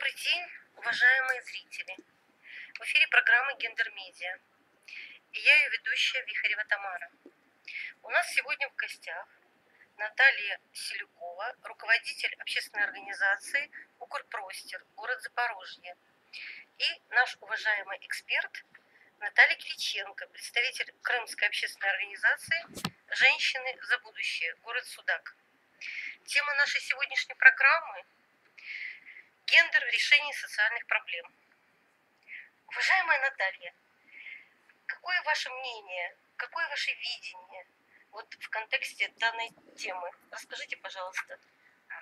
Добрый день, уважаемые зрители. В эфире программы «Гендер Медиа». И я ее ведущая Вихарева Тамара. У нас сегодня в гостях Наталья Селюкова, руководитель общественной организации «Укрпростер», город Запорожье. И наш уважаемый эксперт Наталья Кириченко, представитель Крымской общественной организации «Женщины за будущее», город Судак. Тема нашей сегодняшней программы – гендер в решении социальных проблем. Уважаемая Наталья, какое ваше мнение, какое ваше видение вот в контексте данной темы? Расскажите, пожалуйста.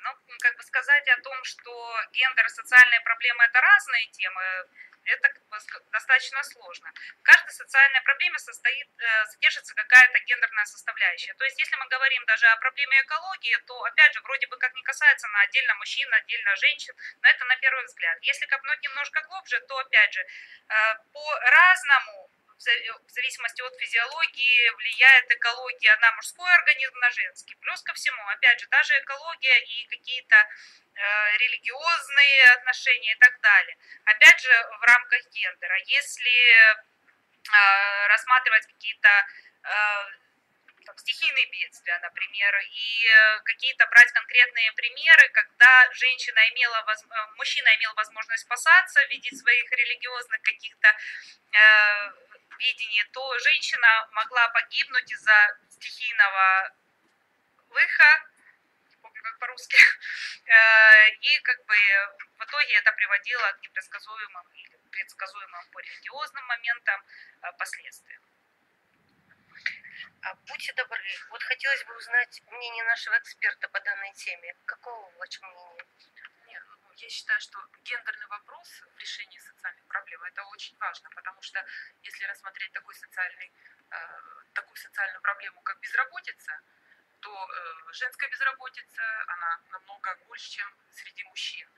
Ну, сказать о том, что гендер и социальные проблемы – это разные темы, это достаточно сложно. В каждой социальной проблеме состоит, э, содержится какая-то гендерная составляющая. То есть, если мы говорим даже о проблеме экологии, то, опять же, вроде бы как не касается на отдельно мужчин, отдельно женщин, но это на первый взгляд. Если копнуть немножко глубже, то, опять же, э, по-разному в зависимости от физиологии влияет экология на мужской организм, на женский. Плюс ко всему, опять же, даже экология и какие-то э, религиозные отношения и так далее. Опять же, в рамках гендера. Если э, рассматривать какие-то э, там, стихийные бедствия, например, и какие-то брать конкретные примеры, когда женщина имела, э, мужчина имел возможность спасаться в виде своих религиозных каких-то э, видении, то женщина могла погибнуть из-за стихийного лыха, не помню как по-русски, э, и как бы в итоге это приводило к непредсказуемым или предсказуемым по религиозным моментам э, последствиям. А будьте добры, вот хотелось бы узнать мнение нашего эксперта по данной теме. Какого ваше мнение? я считаю, что гендерный вопрос в решении социальных проблем это очень важно, потому что если рассмотреть такой социальный, э, такую социальную проблему, как безработица, то э, женская безработица, она намного больше, чем среди мужчин.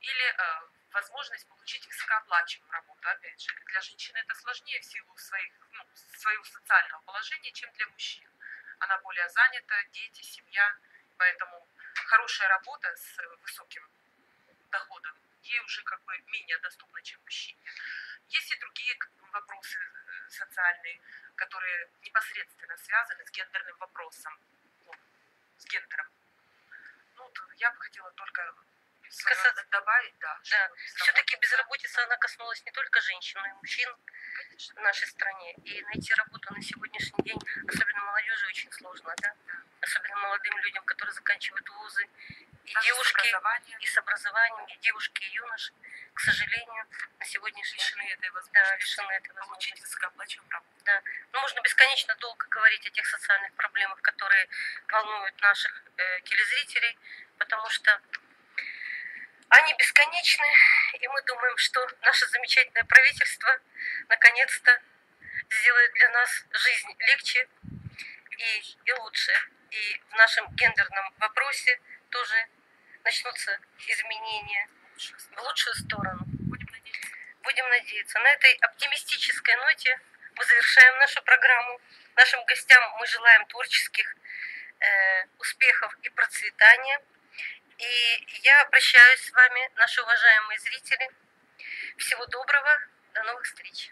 Или э, возможность получить высокооплачиваемую работу. Опять же, для женщины это сложнее в силу своих, ну, своего социального положения, чем для мужчин. Она более занята, дети, семья, поэтому хорошая работа с высоким доходов, ей уже как бы менее доступно, чем мужчине. Есть и другие вопросы э, социальные, которые непосредственно связаны с гендерным вопросом, ну, с гендером. Ну, я бы хотела только Касаться... добавить, да. Да, все-таки безработица, она коснулась не только женщин, но и мужчин Конечно. в нашей стране. И найти работу на сегодняшний день, особенно молодежи, очень сложно, да? да. Особенно молодым людям, которые заканчивают вузы и Даже с и с образованием, и девушки, и юноши, к сожалению, на сегодняшний лишены день этой возможности, да, лишены этой возможности. получить высокооплачиваемую работу. Да. Ну, можно бесконечно долго говорить о тех социальных проблемах, которые волнуют наших э, телезрителей, потому что они бесконечны, и мы думаем, что наше замечательное правительство наконец-то сделает для нас жизнь легче и, и лучше. И в нашем гендерном вопросе тоже начнутся изменения в лучшую сторону. Будем надеяться. Будем надеяться. На этой оптимистической ноте мы завершаем нашу программу. Нашим гостям мы желаем творческих э, успехов и процветания. И я прощаюсь с вами, наши уважаемые зрители. Всего доброго, до новых встреч.